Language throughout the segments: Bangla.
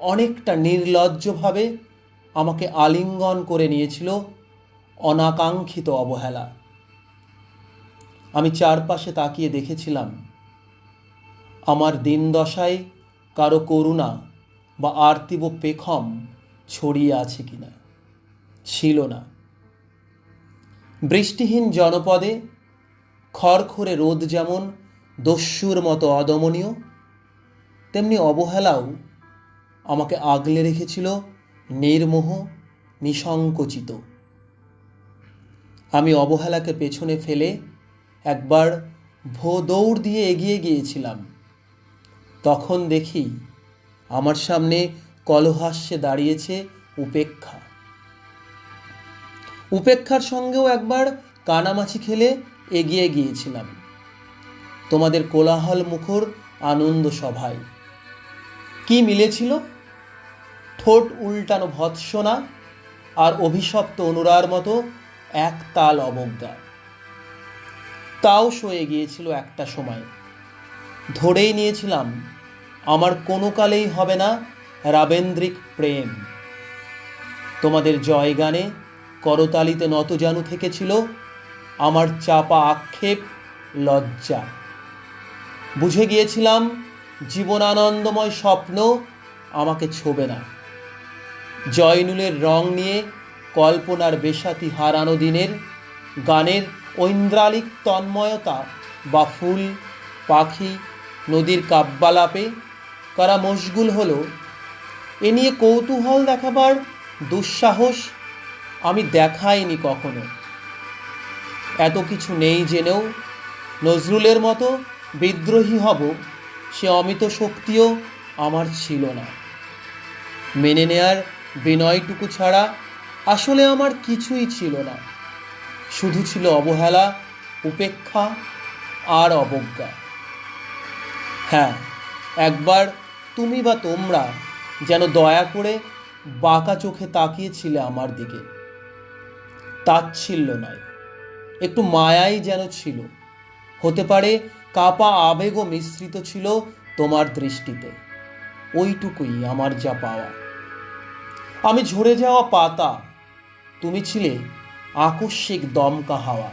অনেকটা নির্লজ্জভাবে আমাকে আলিঙ্গন করে নিয়েছিল অনাকাঙ্ক্ষিত অবহেলা। আমি চারপাশে তাকিয়ে দেখেছিলাম, আমার দিন দশায় কারও করুণা বা আর্তিব পেখম ছড়িয়ে আছে কিনা, ছিল না। বৃষ্টিহীন জনপদে খড়খড়ে রোদ যেমন দস্যুর মতো অদমনীয়, তেমনি অবহেলাও আমাকে আগলে রেখেছিল নির্মোহ নিসংকোচিত। আমি অবহেলাকে পেছনে ফেলে একবার ভো দৌড় দিয়ে এগিয়ে গিয়েছিলাম। তখন দেখি আমার সামনে কলহাস্যে দাঁড়িয়েছে উপেক্ষা। উপেক্ষার সঙ্গেও একবার কানামাছি খেলে এগিয়ে গিয়েছিলাম। তোমাদের কোলাহল মুখর আনন্দ সভায়। কি মিলেছিল? ঠোঁট উল্টানো ভৎসনা আর অভিশপ্ত অনুরার মতো এক তাল অবজ্ঞা। তাও সয়ে গিয়েছিল একটা সময়। ধরেই নিয়েছিলাম, আমার কোনো কালেই হবে না রাবেন্দ্রিক প্রেম। তোমাদের জয়গানে করতালিতে নতজানু থেকেছিল আমার চাপা আক্ষেপ লজ্জা। বুঝে গিয়েছিলাম জীবনানন্দময় স্বপ্ন আমাকে ছোবে না। জয়নুলের রং নিয়ে কল্পনার বেশাতি হারানো দিনের গানের ঐন্দ্রালিক তন্ময়তা বা ফুল, পাখি, নদীর কাব্যালাপে কারা মশগুল হলো, এ নিয়ে কৌতূহল দেখাবার দুঃসাহস আমি দেখাইনি কখনো। এত কিছু নেই জেনেও নজরুলের মতো বিদ্রোহী হব সে অমিত শক্তিও আমার ছিল না। মেনে নেয়ার বিনয়টুকু ছাড়া আসলে আমার কিছুই ছিল না। শুধু ছিল অবহেলা, উপেক্ষা আর অবজ্ঞা। হ্যাঁ একবার তুমি বা তোমরা যেন দয়া করে বাঁকা চোখে তাকিয়েছিলে আমার দিকে। তাচ্ছিল্য নয়, একটু মায়াই যেন ছিল। হতে পারে কাপা আবেগও মিশ্রিত ছিল তোমার দৃষ্টিতে। ওইটুকুই আমার যা পাওয়া। আমি ঝরে যাওয়া পাতা। তুমি ছিলে আকস্মিক দমকা হাওয়া।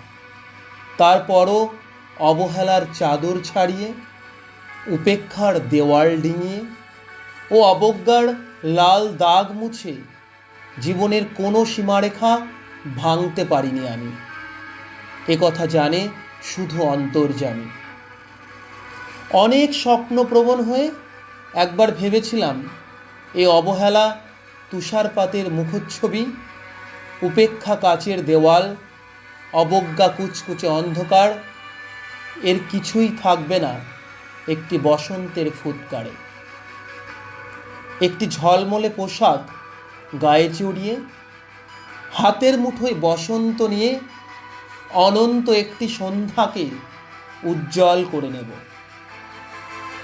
তারপরও অবহেলার চাদর ছাড়িয়ে, উপেক্ষার দেওয়াল ডিঙিয়ে ও অবজ্ঞার লাল দাগ মুছে জীবনের কোনো সীমারেখা ভাঙতে পারিনি আমি। এ কথা জানে শুধু অন্তর্জামী অনেক স্বপ্নপ্রবণ হয়ে একবার ভেবেছিলাম, এ অবহেলা তুষারপাতের মুখচ্ছবি, উপেক্ষা কাচের দেওয়াল, অবজ্ঞা কুচকুচে অন্ধকার, এর কিছুই থাকবে না একটি বসন্তের ফুৎকারে। একটি ঝলমলে পোশাক গায়ে চড়িয়ে, হাতের মুঠোয় বসন্ত নিয়ে অনন্ত একটি সন্ধ্যাকে উজ্জ্বল করে নেব।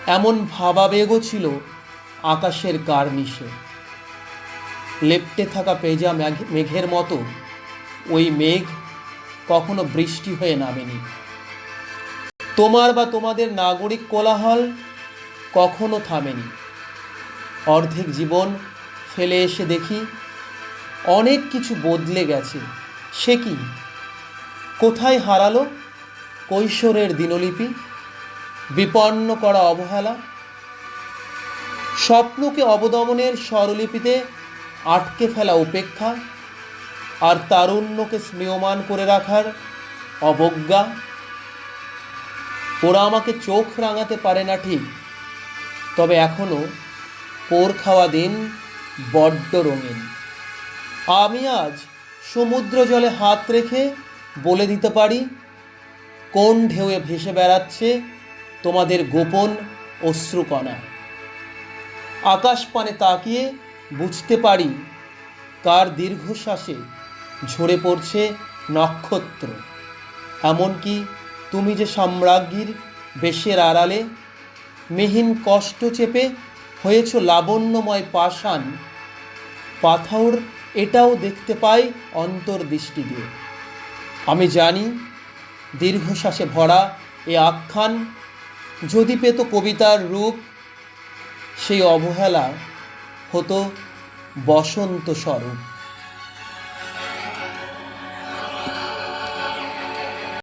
এমন ভাবাবেগও ছিল আকাশের কার্নিশে লেপ্টে থাকা পেজা মেঘ- মেঘের মতো। ওই মেঘ কখনো বৃষ্টি হয়ে নামেনি। তোমার বা তোমাদের নাগরিক কোলাহল কখনো থামেনি। অর্ধেক জীবন ফেলে এসে দেখি, অনেক কিছু বদলে গেছে। সে কি? কোথায় হারালো কৈশোরের দিনলিপি? বিপন্ন করা অবহেলা? স্বপ্নকে অবদমনের স্বরলিপিতে আটকে ফেলা উপেক্ষা আর তারুণ্যকে স্নেহমান করে রাখার অবজ্ঞা। ওরা আমাকে চোখ রাঙাতে পারে না ঠিক, তবে এখনও পোর খাওয়া দিন বড্ড রঙিন। আমি আজ সমুদ্র জলে হাত রেখে বলে দিতে পারি, কোন ঢেউয়ে ভেসে বেড়াচ্ছে তোমাদের গোপন অশ্রুকণা। আকাশ পানে তাকিয়ে বুঝতে পারি কার দীর্ঘশ্বাসে ঝরে পড়ছে নক্ষত্র। এমনকি তুমি যে সাম্রাজ্ঞীর বেশের আড়ালে মেহিন কষ্ট চেপে হয়েছ লাবণ্যময় পাষাণ, পাথাউর এটাও দেখতে পাই অন্তর্দৃষ্টি দিয়ে। আমি জানি দীর্ঘশ্বাসে ভরা এ আখ্যান যদি পেত কবিতার রূপ, সেই অবহেলা হতো বসন্ত স্বরূপ।